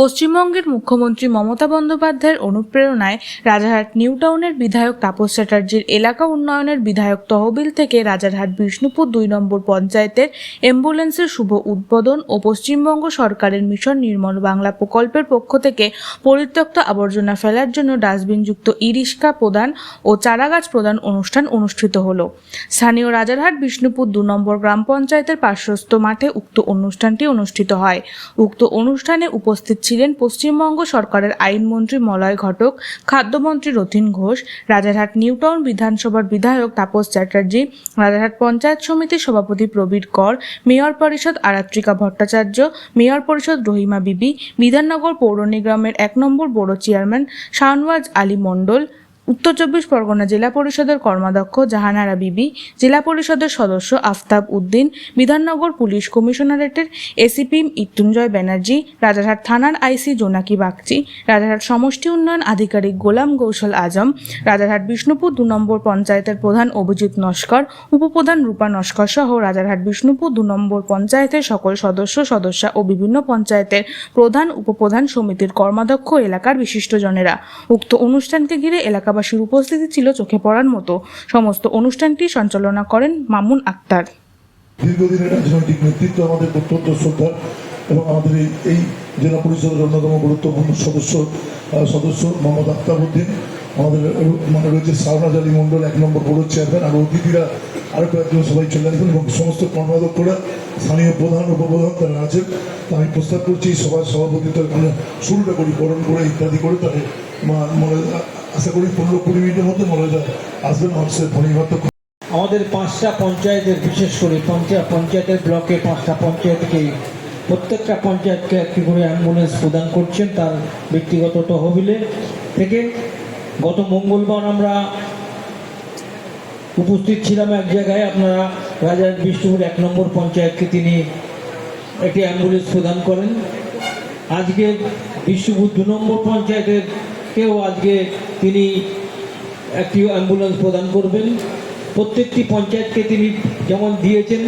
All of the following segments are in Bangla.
পশ্চিমবঙ্গের মুখ্যমন্ত্রী মমতা বন্দ্যোপাধ্যায়ের অনুপ্রেরণায় রাজারহাট নিউ টাউনের বিধায়ক তাপস চ্যাটার্জির এলাকা উন্নয়নের বিধায়ক তহবিল থেকে রাজারহাট বিষ্ণুপুর দুই নম্বর পঞ্চায়েতের অ্যাম্বুলেন্সের শুভ উদ্বোধন ও পশ্চিমবঙ্গ সরকারের মিশন নির্মল বাংলা প্রকল্পের পক্ষ থেকে পরিত্যক্ত আবর্জনা ফেলার জন্য ডাস্টবিনযুক্ত ইরিস্কা প্রদান ও চারাগাছ প্রদান অনুষ্ঠান অনুষ্ঠিত হলো। স্থানীয় রাজারহাট বিষ্ণুপুর দু নম্বর গ্রাম পঞ্চায়েতের পার্শ্বস্থ মাঠে উক্ত অনুষ্ঠানটি অনুষ্ঠিত হয়। উক্ত অনুষ্ঠানে উপস্থিত ছিলেন পশ্চিমবঙ্গ সরকারের আইনমন্ত্রী মলয় ঘটক, খাদ্যমন্ত্রী রথিন ঘোষ, রাজারহাট নিউটাউন বিধানসভার বিধায়ক তাপস চ্যাটার্জি, রাজারহাট পঞ্চায়েত সমিতির সভাপতি প্রবীর কর, মেয়র পরিষদ আরাত্রিকা ভট্টাচার্য, মেয়র পরিষদ রহিমা বিবি, বিধাননগর পৌর নিগমের এক নম্বর বড় চেয়ারম্যান শাহনওয়াজ আলী মণ্ডল উত্তর চব্বিশ পরগনা জেলা পরিষদের কর্মাধ্যক্ষ জাহানারা বিবি, জেলা পরিষদের সদস্য আফতাব উদ্দিন, বিধাননগর পুলিশ কমিশনারেটের এসিপি মৃত্যুঞ্জয় ব্যানার্জি, রাজারহাট থানার আইসি জোনাকি বাগচি, রাজারহাট সমষ্টি উন্নয়ন আধিকারিক গোলাম কৌশল আজম, রাজারহাট বিষ্ণুপুর দু নম্বর পঞ্চায়েতের প্রধান অভিজিৎ নস্কর, উপপ্রধান রূপা নস্কর সহ রাজারহাট বিষ্ণুপুর দু নম্বর পঞ্চায়েতের সকল সদস্য, সদস্যা ও বিভিন্ন পঞ্চায়েতের প্রধান, উপপ্রধান সমিতির কর্মাধ্যক্ষ এলাকার বিশিষ্টজনেরা। উক্ত অনুষ্ঠানকে ঘিরে এলাকাবাসীর উপস্থিতি ছিল চোখে পড়ার মতো। সমস্ত অনুষ্ঠানটি সঞ্চালনা করেন মামুন আক্তার। দীর্ঘদিনের রাজনৈতিক নেতৃত্ব, আমাদের অত্যন্ত শ্রদ্ধার এবং আমাদের এই জেলা পরিষদের অন্যতম গুরুত্বপূর্ণ সদস্য সদস্য মোহাম্মদ আফতাবুদ্দিন আমাদের মানে রয়েছে সারনাজ আলী মণ্ডল, এক নম্বর বোর্ড চেয়ারম্যান, আর অতিথিরা আরও কয়েকজন সবাই চলে আসবেন এবং সমস্ত কর্মাধ্যক্ষরা, স্থানীয় প্রধান, উপপ্রধান, তারা আছেন। আমি প্রস্তাব করছি সবার সভাপতিত্ব আমরা শুরুটা করি, বরণ করে ইত্যাদি করে মা- মনে আশা করি পনেরো কুড়ি মিনিটের মধ্যে মনে হয় আসবেন, মানুষের আমাদের পাঁচটা পঞ্চায়েতের, বিশেষ করে পঞ্চায়েত পঞ্চায়েতের ব্লকে পাঁচটা পঞ্চায়েতকে প্রত্যেকটা পঞ্চায়েতকে একটি করে অ্যাম্বুলেন্স প্রদান করছেন তার ব্যক্তিগত তহবিলে থেকে। গত মঙ্গলবার আমরা উপস্থিত ছিলাম এক জায়গায়, আপনারা রাজার বিষ্ণুপুর এক নম্বর পঞ্চায়েতকে তিনি একটি অ্যাম্বুলেন্স প্রদান করেন। আজকে বিষ্ণুপুর দু নম্বর পঞ্চায়েতের কেউ আজকে তিনি একটি অ্যাম্বুলেন্স প্রদান করবেন। প্রত্যেকটি পঞ্চায়েতকে তিনি যেমন দিয়েছেন,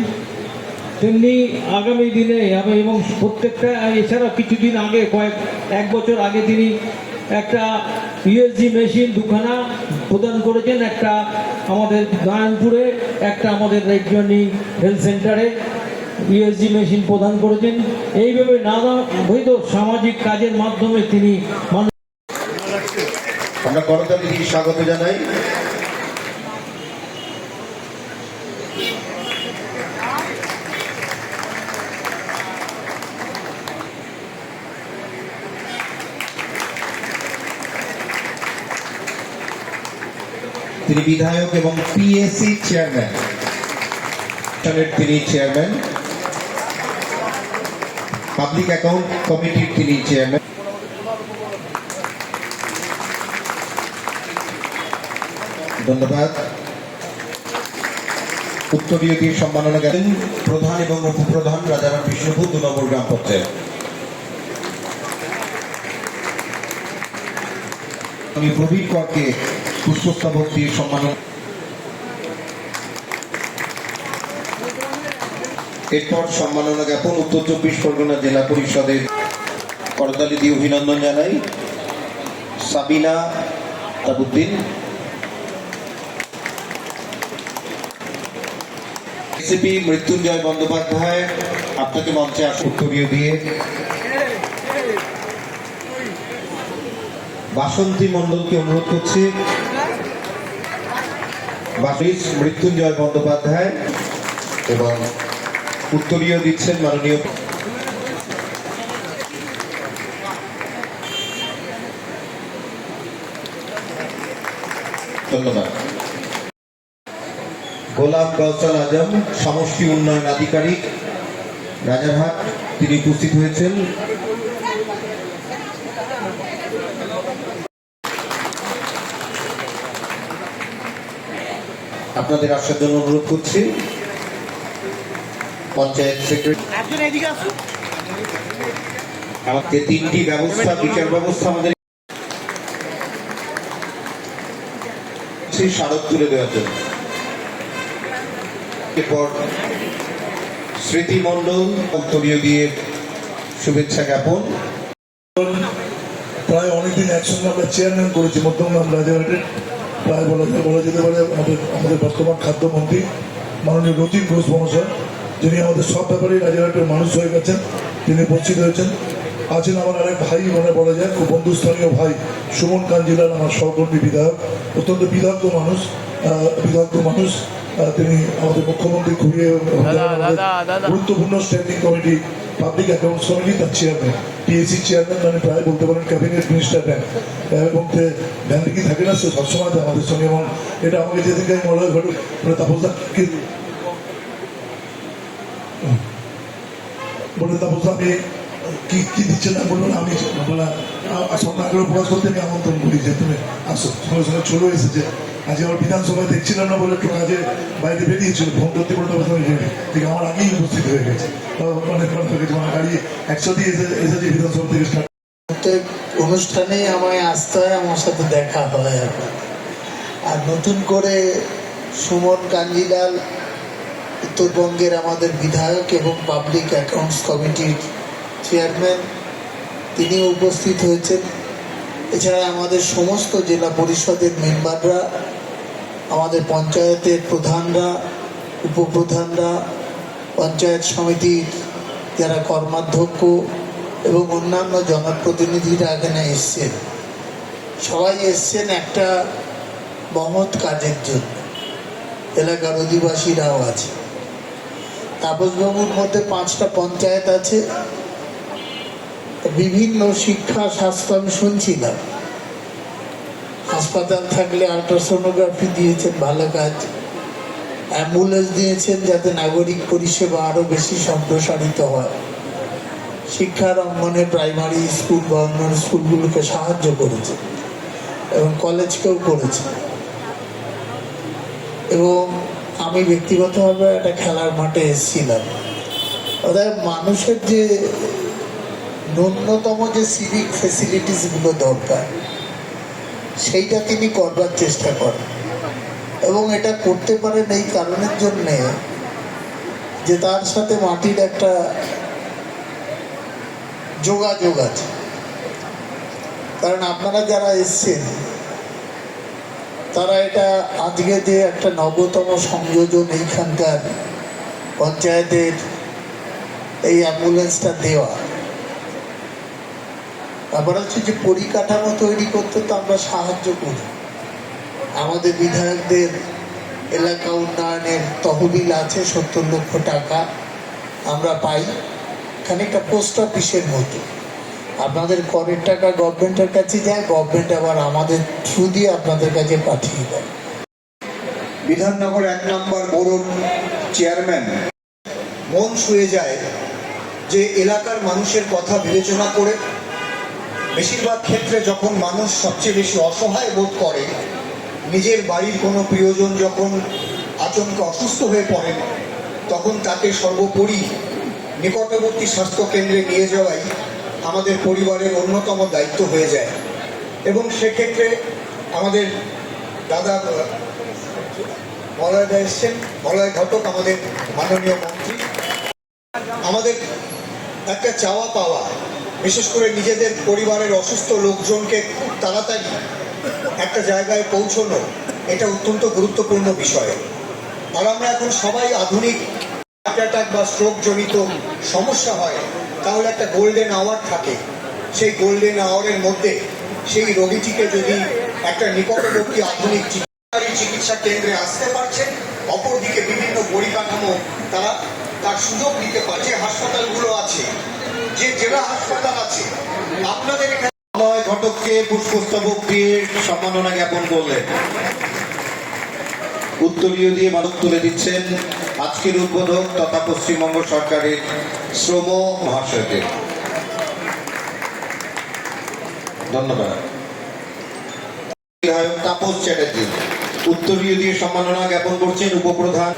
তেমনি আগামী দিনে আমি এবং প্রত্যেকটা এছাড়া কিছুদিন আগে, কয়েক, এক বছর আগে তিনি একটা ইউএসজি মেশিন দুখানা প্রদান করেছেন, একটা আমাদের নারায়ণপুরে, একটা আমাদের রাজ্যনী হেলথ সেন্টারে ইউএসজি মেশিন প্রদান করেছেন। এইভাবে নানা বৈধ সামাজিক কাজের মাধ্যমে তিনি আমরা দিয়ে স্বাগত জানাই। তিনি বিধায়ক এবং পিএসসি চেয়ারম্যান তিনি চেয়ারম্যান পাবলিক অ্যাকাউন্ট কমিটির তিনি চেয়ারম্যান ধন্যবাদ। উত্তরীয় দিয়ে সম্মাননা গেলেন প্রধান এবং উপপ্রধান রাজারাম বিষ্ণুপুর দু নম্বর গ্রাম পঞ্চায়েত। আমি করকে দিয়ে এরপর সম্মাননা জ্ঞাপন উত্তর চব্বিশ পরগনা জেলা পরিষদের করতালি দিয়ে অভিনন্দন জানাই। সাবিনা তাবুদ্দিন। এসিপি মৃত্যুঞ্জয় বন্দ্যোপাধ্যায়, আপনাকে মঞ্চে আসুন। উত্তরীয় দিয়ে বাসন্তী মণ্ডলকে অনুরোধ করছি। মৃত্যুঞ্জয় বন্দ্যোপাধ্যায় এবং উত্তরীয় দিচ্ছেন মাননীয় ধন্যবাদ। গোলাম কৌশল আজম সমষ্টি উন্নয়ন আধিকারিক রাজারহাট তিনি উপস্থিত হয়েছেন। আপনাদের আসার জন্য অনুরোধ করছি। পঞ্চায়েত সেক্রেটারি আমাকে তিনটি ব্যবস্থা বিচার ব্যবস্থা আমাদের স্মারক তুলে দেওয়ার জন্য। এরপর স্মৃতিমণ্ডল উত্তরীয় দিয়ে শুভেচ্ছা জ্ঞাপন। প্রায় অনেকদিন একসঙ্গে আমরা চেয়ারম্যান করেছি, মধ্যমগ্রাম রাজাঘাটের প্রায় বলা যায়, বলা যেতে পারে আমাদের আমাদের বর্তমান খাদ্যমন্ত্রী মাননীয় রতিন ঘোষ মহাশয়, যিনি আমাদের সব ব্যাপারেই রাজাঘাটের মানুষ হয়ে গেছেন, তিনি উপস্থিত হয়েছেন। আছেন আমার আরেক ভাই মানে বলা যায়, খুব বন্ধুস্থানীয় ভাই, সুমন কাঞ্জিলাল, আমার সহকর্মী বিধায়ক, অত্যন্ত বিদগ্ধ মানুষ বিদগ্ধ মানুষ। তিনি আমাদের মুখ্যমন্ত্রী খুবই গুরুত্বপূর্ণ standing committee public accounts committee তার চেয়ারম্যান পিএসসি চেয়ারম্যান মানে প্রায় বলতে পারেন ক্যাবিনেট মিনিস্টার ব্যাংক এবং ব্যাংকে কি থাকে না সে সবসময় আমাদের সঙ্গে। এবং এটা আমাকে যেদিনকে আমি মনে হয় ঘটুক মানে তাপসদাকে বলে তাপস আমি কি কি দিচ্ছে না বলল না আমি বলা সঙ্গে আগ্রহ প্রকাশ করতে আমি আমন্ত্রণ করি যে তুমি আসো। সঙ্গে সঙ্গে চলে এসেছে। আজ আমার বিধানসভায় দেখছিলাম না বলে একটু কাজে বাইরে বেরিয়েছিল, ফোন করতে করতে ঠিক আমার আগেই উপস্থিত হয়ে গেছে। অনেক আমার গাড়ি একসাথেই এসে, এসেছি বিধানসভা থেকে প্রত্যেক অনুষ্ঠানেই আমায় আসতে হয়, আমার সাথে দেখা হয় এখন। আর নতুন করে সুমন কাঞ্জিলাল উত্তরবঙ্গের আমাদের বিধায়ক এবং পাবলিক অ্যাকাউন্টস কমিটির চেয়ারম্যান তিনি উপস্থিত হয়েছেন। এছাড়া আমাদের সমস্ত জেলা পরিষদের মেম্বাররা আমাদের পঞ্চায়েতের প্রধানরা, উপপ্রধানরা, পঞ্চায়েত সমিতির যারা কর্মাধ্যক্ষ এবং অন্যান্য জনপ্রতিনিধিরা এখানে এসছেন। সবাই এসছেন একটা মহৎ কাজের জন্য। এলাকার অধিবাসীরাও আছে। তাপসবাবুর মধ্যে পাঁচটা পঞ্চায়েত আছে। বিভিন্ন শিক্ষা স্বাস্থ্য আমি শুনছিলাম। হাসপাতাল থাকলে আল্ট্রাসোনোগ্রাফি দিয়েছেন, ভালো কাজ। অ্যাম্বুলেন্স দিয়েছেন যাতে নাগরিক পরিষেবা আরও বেশি সম্প্রসারিত হয়। শিক্ষার অঙ্গনে প্রাইমারি স্কুল বা অন্যান্য স্কুলগুলোকে সাহায্য করেছে এবং কলেজকেও করেছে। এবং আমি ব্যক্তিগতভাবে একটা খেলার মাঠে এসেছিলাম। অর্থাৎ মানুষের যে ন্যূনতম যে সিভিক ফেসিলিটিসগুলো দরকার সেইটা তিনি করবার চেষ্টা করেন। এবং এটা করতে পারেন এই কারণের জন্যে যে তার সাথে মাটির একটা যোগাযোগ আছে। কারণ আপনারা যারা এসছেন, তারা এটা আজকে যে একটা নবতম সংযোজন এইখানকার পঞ্চায়েতের এই অ্যাম্বুলেন্সটা দেওয়া ব্যাপার হচ্ছে যে পরিকাঠামো তৈরি করতে তো আমরা সাহায্য করি। আমাদের বিধায়কদের এলাকা উন্নয়নের তহবিল আছে, সত্তর লক্ষ টাকা আমরা পাই। খানিকটা পোস্ট অফিসের মতো। আপনাদের করের টাকা গভর্নমেন্টের কাছে যায়, গভর্নমেন্ট আবার আমাদের থ্রু দিয়ে আপনাদের কাছে পাঠিয়ে দেয়। বিধাননগর এক নম্বর বোরোর চেয়ারম্যান মন শুয়ে যায় যে এলাকার মানুষের কথা বিবেচনা করে বেশিরভাগ ক্ষেত্রে যখন মানুষ সবচেয়ে বেশি অসহায় বোধ করে, নিজের বাড়ির কোনো প্রিয়জন যখন আচমকে অসুস্থ হয়ে পড়েন, তখন তাকে সর্বোপরি নিকটবর্তী স্বাস্থ্য কেন্দ্রে নিয়ে যাওয়াই আমাদের পরিবারের অন্যতম দায়িত্ব হয়ে যায়। এবং সেক্ষেত্রে আমাদের দাদা মলয়দা এসছেন। মলয় ঘটক আমাদের মাননীয় মন্ত্রী। আমাদের একটা চাওয়া পাওয়া বিশেষ করে নিজেদের পরিবারের অসুস্থ লোকজনকে খুব তাড়াতাড়ি একটা জায়গায় পৌঁছানো, এটা অত্যন্ত গুরুত্বপূর্ণ বিষয়। আর আমরা এখন সবাই আধুনিক হার্ট অ্যাটাক বা স্ট্রোক জনিত সমস্যা হয়, তাহলে একটা গোল্ডেন আওয়ার থাকে। সেই গোল্ডেন আওয়ারের মধ্যে সেই রোগীটিকে যদি একটা নিকটবর্তী আধুনিক চিকিৎসা কেন্দ্রে আসতে পারছে, অপরদিকে বিভিন্ন পরিকাঠামো তারা তার সুযোগ নিতে পারছে যে হাসপাতালগুলো আছে, যে জেলা হাসপাতাল আছে, আপনাদের ঘটককে পুষ্পস্তবক দিয়ে সম্মাননা জ্ঞাপন করলেন। উত্তরীয় দিয়ে তুলে দিচ্ছেন আজকের উদ্বোধক তথা পশ্চিমবঙ্গ সরকারের শ্রম মহাশয়কে ধন্যবাদ। তাপস চ্যাটার্জি, উত্তরীয় দিয়ে সম্মাননা জ্ঞাপন করছেন উপপ্রধান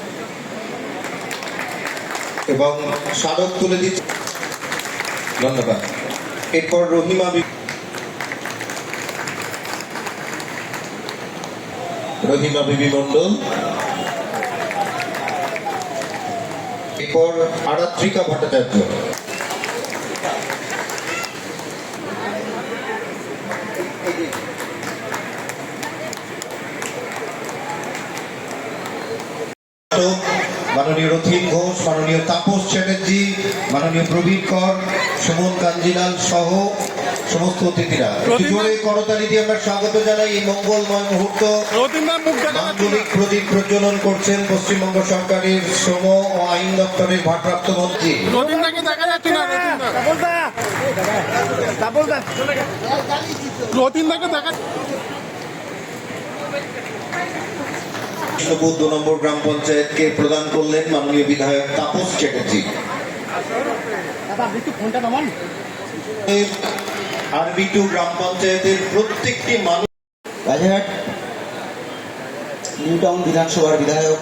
এবং স্মারক তুলে দিচ্ছে। ধন্যবাদ। এরপর রহিমা রহিমা বিবি মন্ডল এরপর আরাত্রিকা ভট্টাচার্য। নাটক মাননীয় রথিন ঘোষ মাননীয় তাপস চ্যাটার্জি মাননীয় প্রবীর কর সুমন কাঞ্জিলাল সহ সমস্ত অতিথিরা। জোরে করতালি দিয়ে আমরা স্বাগত জানাই এই মঙ্গলময় মুহূর্ত। মাঙ্গলিক প্রদীপ প্রজ্বলন করছেন পশ্চিমবঙ্গ সরকারের শ্রম ও আইন দপ্তরের ভারপ্রাপ্ত মন্ত্রী। দেখা বিষ্ণুপুর দু নম্বর গ্রাম পঞ্চায়েতকে প্রদান করলেন মাননীয় বিধায়ক তাপস চ্যাটার্জি। আরবি টু গ্রাম পঞ্চায়েতের প্রত্যেকটি মানুষ রাজারহাট নিউ টাউন বিধানসভার বিধায়ক।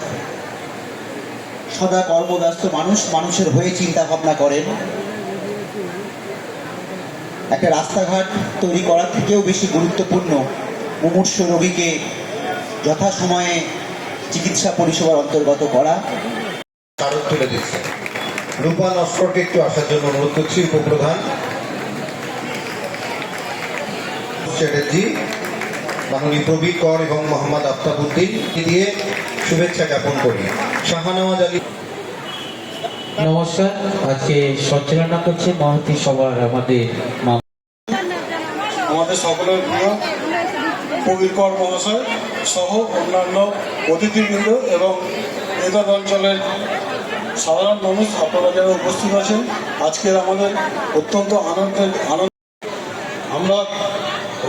সদা কর্মব্যস্ত মানুষ মানুষের হয়ে চিন্তা ভাবনা করেন। একটা রাস্তাঘাট তৈরি করার থেকেও বেশি গুরুত্বপূর্ণ। মুমূর্ষ রোগীকে যথাসময়ে চিকিৎসা পরিষেবার অন্তর্গত করা। স্মারক তুলে দিচ্ছে। রূপা নস্করকে একটু আসার জন্য অনুরোধ করছি উপপ্রধান। চ্যাটার্জি মাননীয় প্রবীর কর এবং মোহাম্মদ আফতাবুদ্দিন দিয়ে শুভেচ্ছা জ্ঞাপন করি। শাহানওয়াজ আলী নমস্কার আজকে সঞ্চালনা করছে মহতি সভার আমাদের আমাদের সকলের প্রিয় কবির কর মহাশয়। সহ অন্যান্য অতিথিবৃন্দ এবং এদাদ অঞ্চলের সাধারণ মানুষ আপনারা যারা উপস্থিত আছেন, আজকের আমাদের অত্যন্ত আনন্দের আনন্দ। আমরা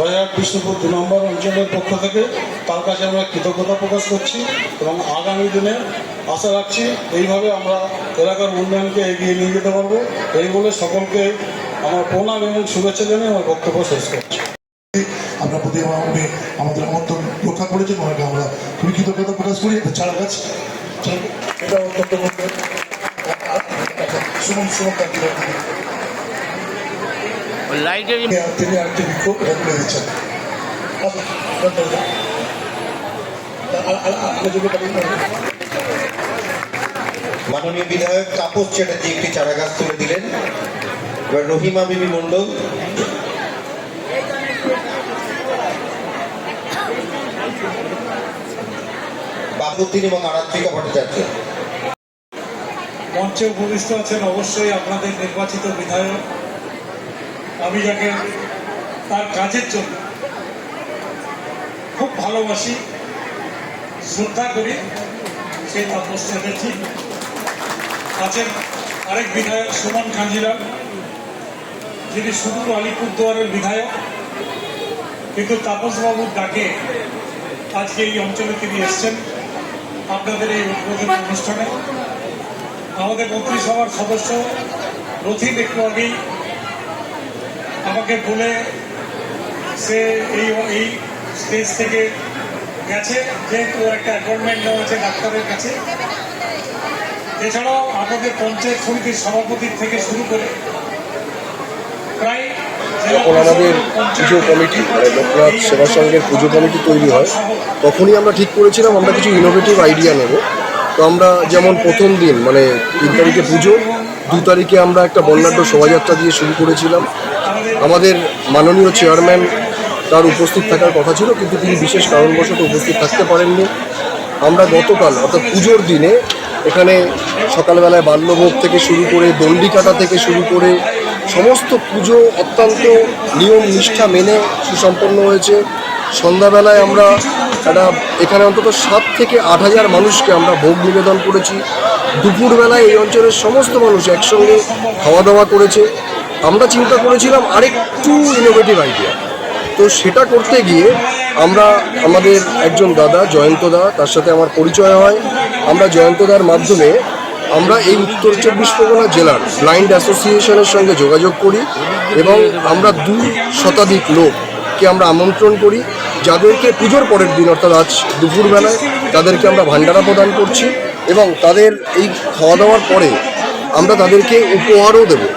রাজারহাট বিষ্ণুপুর দু নম্বর অঞ্চলের পক্ষ থেকে তার কাছে আমরা কৃতজ্ঞতা প্রকাশ করছি এবং আগামী দিনে আশা রাখছি এইভাবে আমরা এলাকার উন্নয়নকে এগিয়ে নিয়ে যেতে পারব। এই বলে সকলকে আমার প্রণাম এবং শুভেচ্ছা জানিয়ে আমার বক্তব্য শেষ করছি। আপনার প্রতি আমাদের রক্ষা করেছেন ওনাকে আমরা খুবই কৃতজ্ঞতা প্রকাশ করি। এটা চারা গাছ এটা অত্যন্ত সুমন সুমন তিনি আরেকটি বিক্ষোভ এটা দিচ্ছেন। মাননীয় বিধায়ক তাপস চ্যাটার্জি একটি চারা গাছ তুলে দিলেন। এবার রহিমা বিবি মণ্ডল। বাবুদ্দিন এবং আরাত্রিকা ভট্টাচার্য। মঞ্চে উপবিষ্ট আছেন অবশ্যই আপনাদের নির্বাচিত বিধায়ক। আমি যাকে তার কাজের জন্য খুব ভালোবাসি, শ্রদ্ধা করি সেই তাপস চ্যাটার্জি আছেন আরেক বিধায়ক সুমন কাঞ্জিলাল যিনি সুদূর আলিপুরদুয়ারের বিধায়ক, কিন্তু তাপসবাবুর ডাকে আজকে এই অঞ্চলে তিনি এসছেন। আপনাদের এই উদ্বোধনী অনুষ্ঠানে আমাদের মন্ত্রিসভার সদস্য রথিন একটু আগেই আমাকে বলে সে এই এই স্টেজ থেকে গেছে, যেহেতু একটা অ্যাপয়েন্টমেন্ট নেওয়া আছে ডাক্তারের কাছে। এছাড়াও আমাদের পঞ্চায়েত সমিতির সভাপতির থেকে শুরু করে প্রায় যখন আমাদের পুজো কমিটি মানে লোকনাথ সেবা সংঘের পুজো কমিটি তৈরি হয়, তখনই আমরা ঠিক করেছিলাম আমরা কিছু ইনোভেটিভ আইডিয়া নেব। তো আমরা যেমন প্রথম দিন মানে তিন তারিখে পুজো, দু তারিখে আমরা একটা বর্ণাঢ্য শোভাযাত্রা দিয়ে শুরু করেছিলাম। আমাদের মাননীয় চেয়ারম্যান তার উপস্থিত থাকার কথা ছিল, কিন্তু তিনি বিশেষ কারণবশত উপস্থিত থাকতে পারেননি। আমরা গতকাল, অর্থাৎ পুজোর দিনে, এখানে সকালবেলায় বাল্যভোগ থেকে শুরু করে দণ্ডি কাটা থেকে শুরু করে সমস্ত পুজো অত্যন্ত নিয়ম, নিষ্ঠা মেনে সুসম্পন্ন হয়েছে। সন্ধ্যাবেলায় আমরা একটা, এখানে অন্তত সাত থেকে আট হাজার মানুষকে আমরা ভোগ নিবেদন করেছি। দুপুরবেলায় এই অঞ্চলের সমস্ত মানুষ একসঙ্গে খাওয়া দাওয়া করেছে। আমরা চিন্তা করেছিলাম আরেকটু ইনোভেটিভ আইডিয়া তো সেটা করতে গিয়ে আমরা, আমাদের একজন দাদা, জয়ন্ত দা, তার সাথে আমার পরিচয় হয়। আমরা জয়ন্তদার মাধ্যমে আমরা এই উত্তর চব্বিশ পরগনা জেলার ব্লাইন্ড অ্যাসোসিয়েশনের সঙ্গে যোগাযোগ করি এবং আমরা দু শতাধিক লোককে আমরা আমন্ত্রণ করি। যাদেরকে পুজোর পরের দিন, অর্থাৎ আজ দুপুরবেলায়, তাদেরকে আমরা ভান্ডারা প্রদান করছি এবং তাদের এই খাওয়া দাওয়ার পরে আমরা তাদেরকে উপহারও দেবো।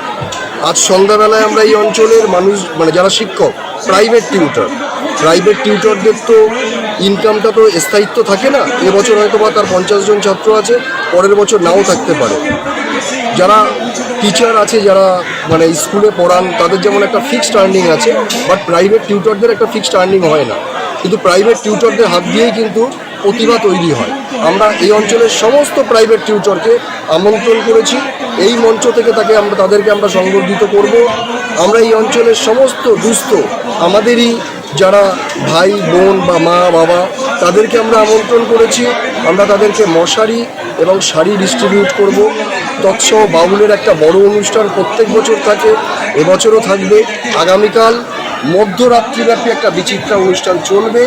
আজ সন্ধ্যাবেলায় আমরা এই অঞ্চলের মানুষ মানে যারা শিক্ষক প্রাইভেট টিউটর প্রাইভেট টিউটরদের তো ইনকামটা তো স্থায়িত্ব থাকে না। এবছর হয়তো বা তার পঞ্চাশ জন ছাত্র আছে, পরের বছর নাও থাকতে পারে। যারা টিচার আছে, যারা মানে স্কুলে পড়ান, তাদের যেমন একটা ফিক্সড আর্নিং আছে বাট প্রাইভেট টিউটরদের একটা ফিক্সড আর্নিং হয় না। কিন্তু প্রাইভেট টিউটরদের হাত দিয়েই কিন্তু প্রতিভা তৈরি হয়। আমরা এই অঞ্চলের সমস্ত প্রাইভেট টিউটরকে আমন্ত্রণ করেছি। এই মঞ্চ থেকে তাকে আমরা তাদেরকে আমরা সংবর্ধিত করব। আমরা এই অঞ্চলের সমস্ত দুস্থ, আমাদেরই যারা ভাই, বোন বা মা, বাবা, তাদেরকে আমরা আমন্ত্রণ করেছি। আমরা তাদেরকে মশারি এবং শাড়ি ডিস্ট্রিবিউট করব। তৎসহ বাউলের একটা বড় অনুষ্ঠান প্রত্যেক বছর থাকে, এবছরও থাকবে। আগামীকাল মধ্যরাত্রিব্যাপী একটা বিচিত্রা অনুষ্ঠান চলবে।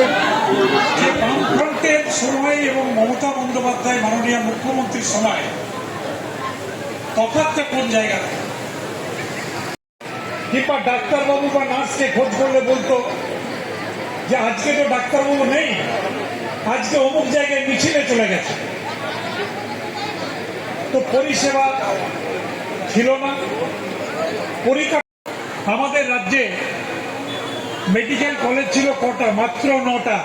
ডাক্তারবাবু বা নার্সকে খোঁজ করলে বলতো যে আজকে তো ডাক্তারবাবু নেই, আজকে অমুক জায়গায় মিছিলে চলে গেছে। তো পরিষেবা ছিল না। আমাদের রাজ্যে মেডিকেল কলেজ ছিল কটা? মাত্র নটা।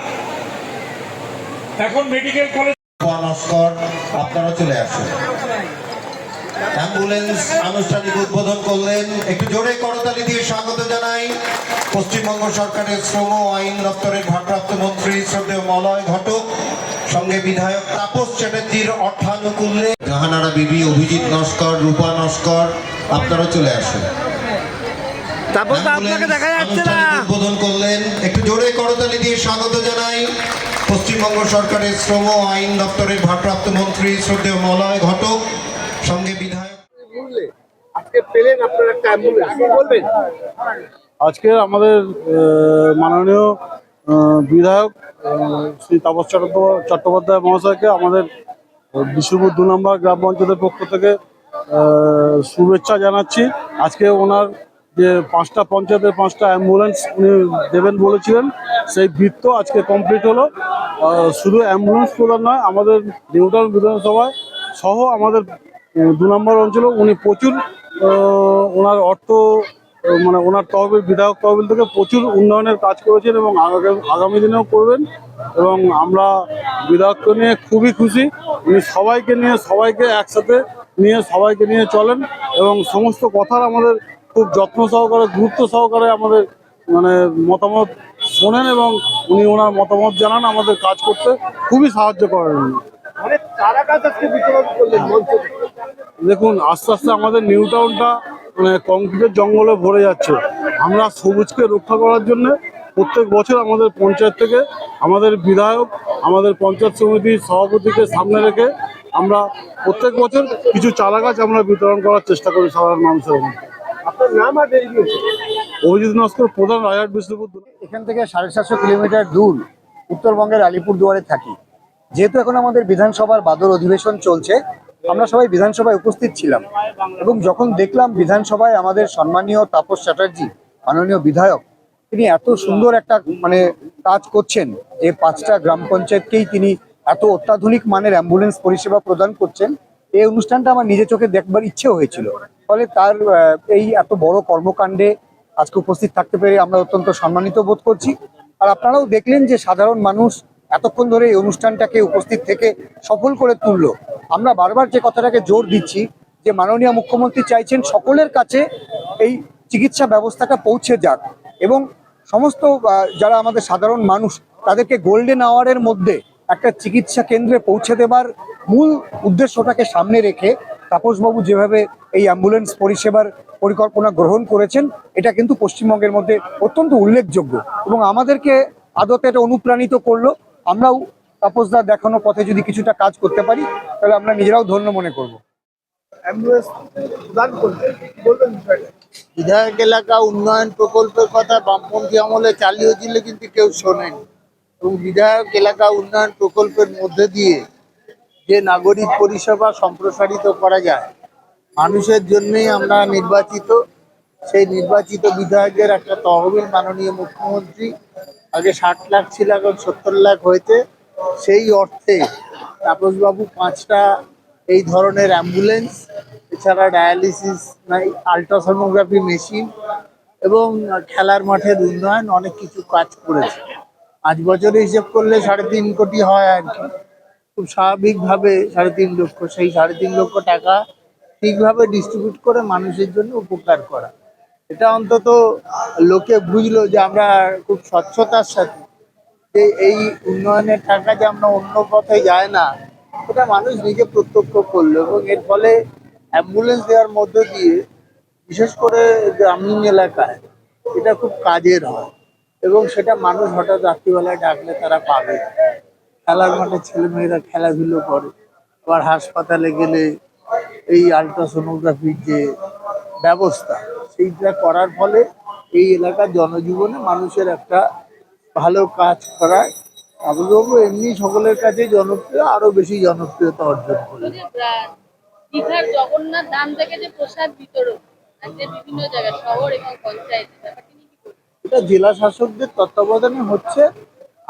এখন মেডিকেল কলেজ আপনারা চলে আসুন। অ্যাম্বুলেন্স আনুষ্ঠানিক উদ্বোধন করলেন। একটু জোরে করতালি দিয়ে স্বাগত জানাই পশ্চিমবঙ্গ সরকারের শ্রম ও আইন দপ্তরের ভারপ্রাপ্ত মন্ত্রী শ্রদ্ধেয় মলয় ঘটক সঙ্গে বিধায়ক তাপস চ্যাটার্জির অর্থানুকূল্যে জাহানারা বিবি অভিজিৎ নস্কর রূপা নস্কর আপনারা চলে আসুন। আনুষ্ঠানিক উদ্বোধন করলেন। একটু জোরে করতালি দিয়ে স্বাগত জানাই পশ্চিমবঙ্গ সরকারের শ্রম আইন দপ্তরের ভারপ্রাপ্ত মন্ত্রী শ্রদ্ধেয় মলয় ঘটক সঙ্গে বিধায়ক। আজকে আমাদের মাননীয় বিধায়ক শ্রী তাপস চট্টোপ- চট্টোপাধ্যায় মহাশয়কে আমাদের বিষ্ণুপুর দু নম্বর গ্রাম পঞ্চায়েতের পক্ষ থেকে শুভেচ্ছা জানাচ্ছি। আজকে ওনার যে পাঁচটা পঞ্চায়েতের পাঁচটা অ্যাম্বুলেন্স উনি দেবেন বলেছিলেন সেই বৃত্ত আজকে কমপ্লিট হলো। শুধু অ্যাম্বুলেন্স প্রদান নয় আমাদের নিউটাউন বিধানসভায় সহ আমাদের দু নম্বর অঞ্চলেও উনি প্রচুর ওনার অর্থ মানে ওনার তহবিল, বিধায়ক তহবিল থেকে প্রচুর উন্নয়নের কাজ করেছেন এবং আগামী- দিনেও করবেন এবং আমরা বিধায়ককে নিয়ে খুবই খুশি উনি সবাইকে নিয়ে, সবাইকে একসাথে নিয়ে, সবাইকে নিয়ে চলেন এবং সমস্ত কথার আমাদের খুব যত্ন সহকারে, গুরুত্ব সহকারে আমাদের মানে মতামত শোনেন এবং উনি ওনার মতামত জানান আমাদের কাজ করতে খুবই সাহায্য করেন। দেখুন আস্তে আস্তে আমাদের নিউ টাউনটা মানে কংক্রিটের জঙ্গলে ভরে যাচ্ছে। আমরা সবুজকে রক্ষা করার জন্য প্রত্যেক বছর আমাদের পঞ্চায়েত থেকে আমাদের বিধায়ক আমাদের পঞ্চায়েত সমিতির সভাপতিকে সামনে রেখে আমরা প্রত্যেক বছর কিছু চারা গাছ আমরা বিতরণ করার চেষ্টা করি সাধারণ মানুষের মধ্যে অভিজিৎ নস্কর প্রধান রায়হাট বিষ্ণুপুর। এখান থেকে সাড়ে সাতশো কিলোমিটার দূর উত্তরবঙ্গের আলিপুরদুয়ারে থাকি। যেহেতু এখন আমাদের বিধানসভার বাদর অধিবেশন চলছে, আমরা সবাই বিধানসভায় উপস্থিত ছিলাম এবং যখন দেখলাম বিধানসভায় আমাদের সম্মানীয় তাপস চ্যাটার্জি, মাননীয় বিধায়ক, তিনি এত সুন্দর একটা মানে কাজ করছেন যে পাঁচটা গ্রাম পঞ্চায়েতকেই তিনি এত অত্যাধুনিক মানের অ্যাম্বুলেন্স পরিষেবা প্রদান করছেন, এই অনুষ্ঠানটা আমার নিজে চোখে দেখবার ইচ্ছে হয়েছিল। ফলে তার এই এত বড় কর্মকাণ্ডে আজকে উপস্থিত থাকতে পেরে আমরা অত্যন্ত সম্মানিত বোধ করছি। আর আপনারাও দেখলেন যে সাধারণ মানুষ এতক্ষণ ধরে এই অনুষ্ঠানটাকে উপস্থিত থেকে সফল করে তুললো। আমরা বারবার যে কথাটাকে জোর দিচ্ছি, যে মাননীয় মুখ্যমন্ত্রী চাইছেন সকলের কাছে এই চিকিৎসা ব্যবস্থাটা পৌঁছে যাক এবং সমস্ত যারা আমাদের সাধারণ মানুষ, তাদেরকে গোল্ডেন আওয়ারের মধ্যে একটা চিকিৎসা কেন্দ্রে পৌঁছে দেবার মূল উদ্দেশ্যটাকে সামনে রেখে তাপসবাবু যেভাবে এই অ্যাম্বুলেন্স পরিষেবার পরিকল্পনা গ্রহণ করেছেন, এটা কিন্তু পশ্চিমবঙ্গের মধ্যে অত্যন্ত উল্লেখযোগ্য এবং আমাদেরকে আদতে এটা অনুপ্রাণিত করল। আমরাও তাপসদার দেখানো পথে যদি কিছুটা কাজ করতে পারি তাহলে আমরা নিজেরাও ধন্য মনে করব। বিধায়ক এলাকা উন্নয়ন প্রকল্পের কথা বামপন্থী আমলে চালিয়েছিল কিন্তু কেউ শোনেনি। এবং বিধায়ক এলাকা উন্নয়ন প্রকল্পের মধ্যে দিয়ে যে নাগরিক পরিষেবা সম্প্রসারিত করা যায় মানুষের জন্যই আমরা নির্বাচিত। সেই নির্বাচিত বিধায়কের একটা তহবিল মাননীয় মুখ্যমন্ত্রী আগে ষাট লাখ ছিল, এখন সত্তর লাখ হয়েছে। সেই অর্থে তাপসবাবু পাঁচটা এই ধরনের অ্যাম্বুলেন্স, এছাড়া ডায়ালিসিস নাই, আলট্রাসোনোগ্রাফি মেশিন এবং খেলার মাঠের উন্নয়ন অনেক কিছু কাজ করেছে। পাঁচ বছরে হিসেব করলে সাড়ে তিন কোটি হয় আর কি। খুব স্বাভাবিকভাবে সাড়ে তিন লক্ষ, সেই সাড়ে তিন লক্ষ টাকা ঠিকভাবে ডিস্ট্রিবিউট করে মানুষের জন্য উপকার করা। এটা অন্তত লোকে বুঝলো যে আমরা খুব স্বচ্ছতার সাথে যে এই উন্নয়নের টাকা যে আমরা অন্য পথে যায় না, সেটা মানুষ নিজে প্রত্যক্ষ করল এবং এর ফলে অ্যাম্বুলেন্স দেওয়ার মধ্য দিয়ে বিশেষ করে গ্রামীণ এলাকায় এটা খুব কাজের হয় এবং সেটা মানুষ হঠাৎ রাত্রিবেলায় ডাকলে তারা পাবে। খেলার মাঠে ছেলেমেয়েরা খেলাধুলো করে, আবার হাসপাতালে গেলে এই আলট্রাসোনোগ্রাফির যে ব্যবস্থা সেইটা করার ফলে এই এলাকার জনজীবনে মানুষের একটা ভালো কাজ করায়। আমি বলব এমনি সকলের কাছে জনপ্রিয় আরও বেশি জনপ্রিয়তা অর্জন করে। দীঘার জগন্নাথ ধাম থেকে যে প্রসাদ বিতরণ বিভিন্ন জায়গায় শহর এবং পঞ্চায়েতে ব্যাপারটা নিয়ে কি বলবেন? এটা জেলা শাসকদের তত্ত্বাবধানে হচ্ছে।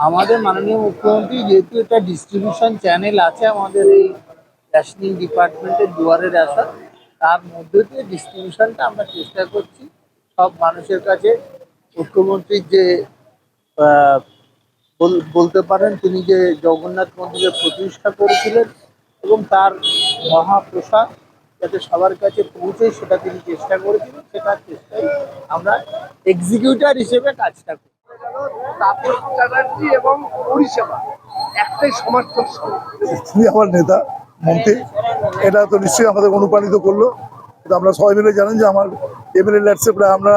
আমাদের মাননীয় মুখ্যমন্ত্রী যেহেতু এটা ডিস্ট্রিবিউশন চ্যানেল আছে আমাদের এই রেশনিং ডিপার্টমেন্টের দুয়ারে আসা তার মধ্যে দিয়ে ডিস্ট্রিবিউশনটা আমরা চেষ্টা করছি। সব মানুষের কাছে মুখ্যমন্ত্রীর যে বল- বলতে পারেন তিনি যে জগন্নাথ মন্দিরের প্রতিষ্ঠা করেছিলেন এবং তার মহাপ্রসাদ যাতে সবার কাছে পৌঁছে সেটা তিনি চেষ্টা করেছিলেন সেটার চেষ্টাই আমরা এক্সিকিউটার হিসেবে কাজটা করি। তাপস চ্যাটার্জি এবং পরিষেবা একটাই সমার্থক তিনি আমার নেতা। মন্ত্রী, এটা তো নিশ্চয়ই আমাদের অনুপ্রাণিত করল। আমরা সবাই মিলে জানেন যে আমার এমএলএ ল্যাটসে প্রায় আমরা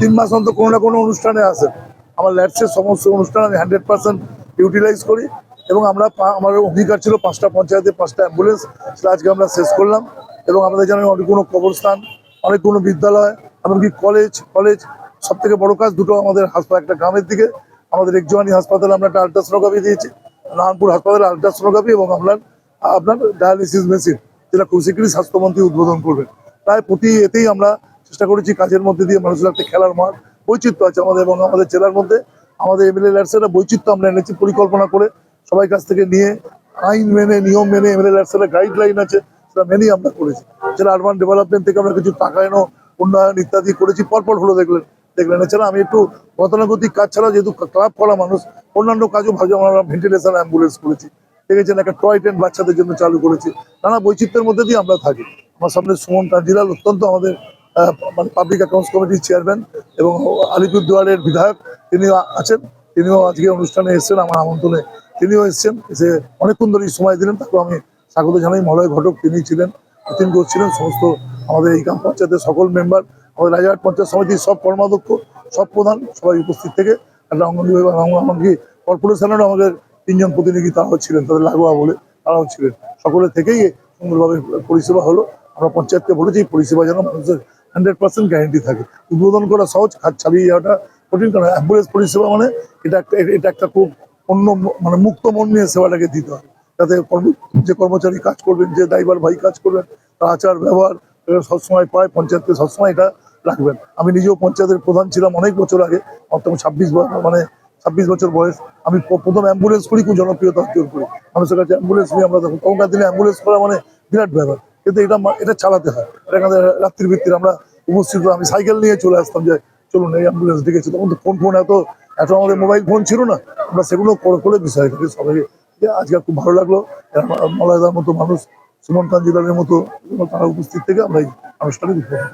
তিন মাস অন্তর কোনো না কোনো অনুষ্ঠানে আসেন আমার ল্যাটসের সমস্ত অনুষ্ঠান আমি হান্ড্রেড পার্সেন্ট ইউটিলাইজ করি এবং আমরা আমার অঙ্গীকার ছিল পাঁচটা পঞ্চায়েতে পাঁচটা অ্যাম্বুলেন্স, সেটা আজকে আমরা শেষ করলাম। এবং আমাদের জানেন অনেকগুলো কবরস্থান, অনেক কোনো বিদ্যালয়, এমনকি কলেজ কলেজ সব থেকে বড় কাজ দুটো আমাদের হাসপাতাল, একটা গ্রামের দিকে, আমাদের একজনই হাসপাতালে আমরা একটা আলট্রাসোনোগ্রাফি দিয়েছি, নারায়ণপুর হাসপাতালে আলট্রাসোনোগ্রাফি এবং আপনার আপনার ডায়ালিসিস মেশিন যেটা খুব স্বাস্থ্যমন্ত্রী উদ্বোধন করবেন। প্রায় প্রতি এতেই আমরা চেষ্টা করেছি, কাজের মধ্যে দিয়ে মানুষের একটা খেলার মাঠ, বৈচিত্র্য আছে আমাদের এবং আমাদের জেলার মধ্যে। আমাদের এমএলএ ল্যাডসেরা বৈচিত্র্য আমরা এনেছি, পরিকল্পনা করে সবাই কাছ থেকে নিয়ে, আইন মেনে, নিয়ম মেনে এমএলএ ল্যাডসেরা গাইডলাইন আছে, সেটা মেনেই আমরা করেছি। যেটা আরবান ডেভেলপমেন্ট থেকে আমরা কিছু টাকা এনো, উন্নয়ন ইত্যাদি করেছি, পরপর হলো দেখলেন দেখলেন। এছাড়া আমি একটু গতানুগতিক কাজ ছাড়া যেহেতু ক্লাব করা মানুষ, অন্যান্য কাজও ভালো, আমরা ভেন্টিলেশন অ্যাম্বুলেন্স করেছি। দেখেছেন একটা টয় ট্রেন বাচ্চাদের জন্য চালু করেছি। নানা বৈচিত্র্যের মধ্যে দিয়ে আমরা থাকি। আমার সামনে সুমন কাঞ্জিলাল অত্যন্ত আমাদের মানে পাবলিক অ্যাকাউন্টস কমিটির চেয়ারম্যান এবং আলিপুরদুয়ারের বিধায়ক তিনিও আছেন। তিনিও আজকে অনুষ্ঠানে এসেছেন, আমার আমন্ত্রণে তিনিও এসেছেন। এসে অনেকক্ষণ ধরেই সময় দিলেন তাকে আমি স্বাগত জানাই। মলয় ঘটক তিনি ছিলেন নিতিন ঘোষ ছিলেন সমস্ত আমাদের এই গ্রাম পঞ্চায়েতের সকল মেম্বার আমাদের রাজারহাট পঞ্চায়েত সমিতির সব কর্মাধ্যক্ষ, সব প্রধান সবাই উপস্থিত থেকে। একটা অঙ্গনওয়াড়ি এমনকি কর্পোরেশনেরও আমাদের তিনজন প্রতিনিধি তারাও ছিলেন, তাদের লাগোয়া বলে তারাও ছিলেন। সকলের থেকেই সুন্দরভাবে পরিষেবা হলো। আমরা পঞ্চায়েতকে বলেছি, এই পরিষেবা যেন মানুষের হান্ড্রেড পার্সেন্ট গ্যারেন্টি থাকে। উদ্বোধন করা সহজ কাজ চালিয়ে যাওয়াটা কঠিন, কারণ অ্যাম্বুলেন্স পরিষেবা মানে এটা একটা এটা একটা খুব অন্য মানে মুক্ত মন নিয়ে সেবাটাকে দিতে হয়। যাতে কর্ম, যে কর্মচারী কাজ করবেন, যে ড্রাইভার ভাই কাজ করবেন, তার আচার, ব্যবহার সবসময় পায়, পঞ্চায়েতকে সবসময় এটা রাখবেন। আমি নিজেও পঞ্চায়েতের প্রধান ছিলাম অনেক বছর আগে তখন ছাব্বিশ মানে ছাব্বিশ বছর বয়স, আমি প্রথম অ্যাম্বুলেন্স করি, খুব জনপ্রিয়তা অর্জন করি মানুষের কাছে অ্যাম্বুলেন্স নিয়ে আমরা তখন তখনকার দিনে অ্যাম্বুলেন্স করা মানে বিরাট ব্যাপার। কিন্তু এটা এটা চালাতে হয়। এটা রাত্রির ভিত্তির আমরা উপস্থিত, আমি সাইকেল নিয়ে চলে আসতাম যে, চলুন এই অ্যাম্বুলেন্স ডেকেছি। তখন তো ফোন ফোন এত এত আমাদের মোবাইল ফোন ছিল না। আমরা সেগুলো করে করে বিষয় থেকে সবাই আজকে খুব ভালো লাগল। মলয়দার মতো মানুষ, সুমন কাঞ্জিলালের মতো, তারা উপস্থিত থেকে আমরা এই অনুষ্ঠানে উদ্বোধন।